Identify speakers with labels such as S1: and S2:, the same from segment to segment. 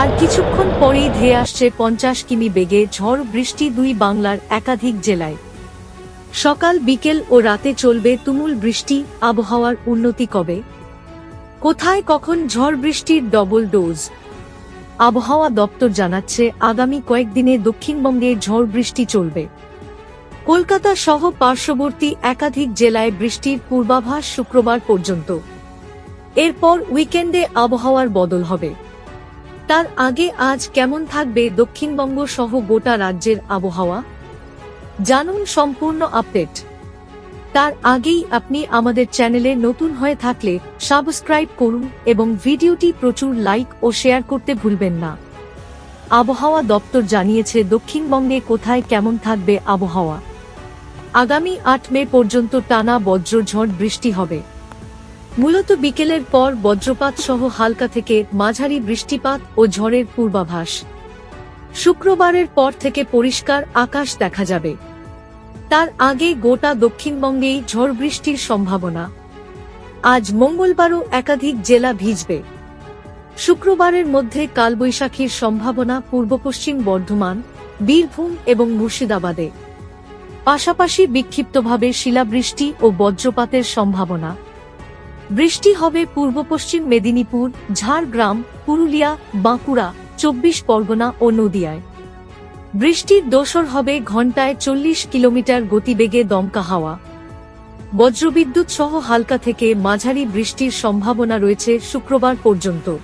S1: আর কিছুক্ষণ পরেই ধেয়ে আসছে পঞ্চাশ কিমি বেগে ঝড় বৃষ্টি দুই বাংলার একাধিক জেলায়। সকাল, বিকেল ও রাতে চলবে তুমুল বৃষ্টি, আবহাওয়ার উন্নতি কবে? কোথায় কখন ঝড় বৃষ্টির ডবল ডোজ আবহাওয়া দপ্তর জানাচ্ছে, আগামী কয়েকদিনে দক্ষিণবঙ্গে ঝড় বৃষ্টি চলবে। কলকাতা সহ পার্শ্ববর্তী একাধিক জেলায় বৃষ্টির পূর্বাভাস শুক্রবার পর্যন্ত। এরপর উইকেন্ডে আবহাওয়ার বদল হবে। তার আগে আজ কেমন থাকবে দক্ষিণবঙ্গ সহ গোটা রাজ্যের আবহাওয়া? জানুন সম্পূর্ণ আপডেট। তার আগেই আপনি আমাদের চ্যানেলে নতুন হয়ে থাকলে সাবস্ক্রাইব করুন এবং ভিডিওটি প্রচুর লাইক ও শেয়ার করতে ভুলবেন না। আবহাওয়া দপ্তর জানিয়েছে দক্ষিণবঙ্গে কোথায় কেমন থাকবে আবহাওয়া। আগামী আট মে পর্যন্ত টানা বজ্রঝড় বৃষ্টি হবে। মূলত বিকেলের পর বজ্রপাত সহ হালকা থেকে মাঝারি বৃষ্টিপাত ও ঝড়ের পূর্বাভাস। শুক্রবারের পর থেকে পরিষ্কার আকাশ দেখা যাবে। তার আগে গোটা দক্ষিণবঙ্গেই ঝড় বৃষ্টির সম্ভাবনা। আজ মঙ্গলবারও একাধিক জেলা ভিজবে। শুক্রবারের মধ্যে কালবৈশাখীর সম্ভাবনা পূর্ব পশ্চিম বর্ধমান, বীরভূম এবং মুর্শিদাবাদে। পাশাপাশি বিক্ষিপ্তভাবে শিলাবৃষ্টি ও বজ্রপাতের সম্ভাবনা। বৃষ্টি হবে পূর্ব পশ্চিম মেদিনীপুর, ঝাড়গ্রাম, পুরুলিয়া, বাঁকুড়া, চব্বিশ পরগনা ও নদিয়ায়। বৃষ্টির দোসর হবে ঘন্টায় চল্লিশ কিলোমিটার গতিবেগে দমকা হাওয়া। বজ্রবিদ্যুৎ সহ হালকা থেকে মাঝারি বৃষ্টির সম্ভাবনা রয়েছে শুক্রবার পর্যন্ত।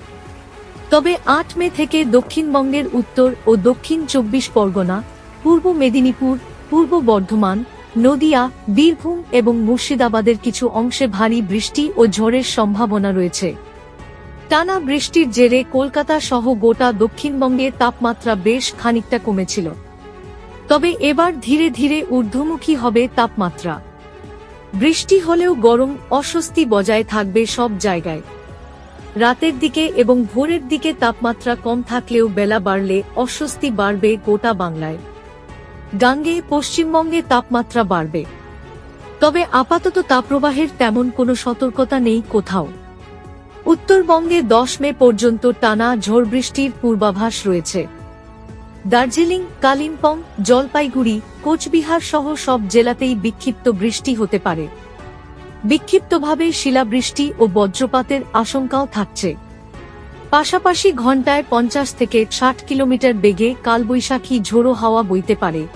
S1: তবে আট মে থেকে দক্ষিণবঙ্গের উত্তর ও দক্ষিণ চব্বিশ পরগনা, পূর্ব মেদিনীপুর, পূর্ব বর্ধমান নদিয়া, বীরভূম এবং মুর্শিদাবাদের কিছু অংশে ভারী বৃষ্টি ও ঝড়ের সম্ভাবনা রয়েছে। টানা বৃষ্টির জেরে কলকাতা সহ গোটা দক্ষিণবঙ্গে তাপমাত্রা বেশ খানিকটা কমেছিল। তবে এবার ধীরে ধীরে ঊর্ধ্বমুখী হবে তাপমাত্রা। বৃষ্টি হলেও গরম অস্বস্তি বজায় থাকবে সব জায়গায়। রাতের দিকে এবং ভোরের দিকে তাপমাত্রা কম থাকলেও বেলা বাড়লে অস্বস্তি বাড়বে গোটা বাংলায়। গাঙ্গে পশ্চিমবঙ্গে তাপমাত্রা বাড়বে। তবে আপাতত তাপপ্রবাহের তেমন কোনো সতর্কতা নেই কোথাও। উত্তরবঙ্গে দশ মে পর্যন্ত টানা ঝড় বৃষ্টির পূর্বাভাস রয়েছে। দার্জিলিং, কালিম্পং, জলপাইগুড়ি, কোচবিহার সহ সব জেলাতেই বিক্ষিপ্ত বৃষ্টি হতে পারে। বিক্ষিপ্তভাবে শিলাবৃষ্টি ও বজ্রপাতের আশঙ্কাও থাকছে। পাশাপাশি ঘন্টায় পঞ্চাশ থেকে ষাট কিলোমিটার বেগে কালবৈশাখী ঝোড়ো হাওয়া বইতে পারে।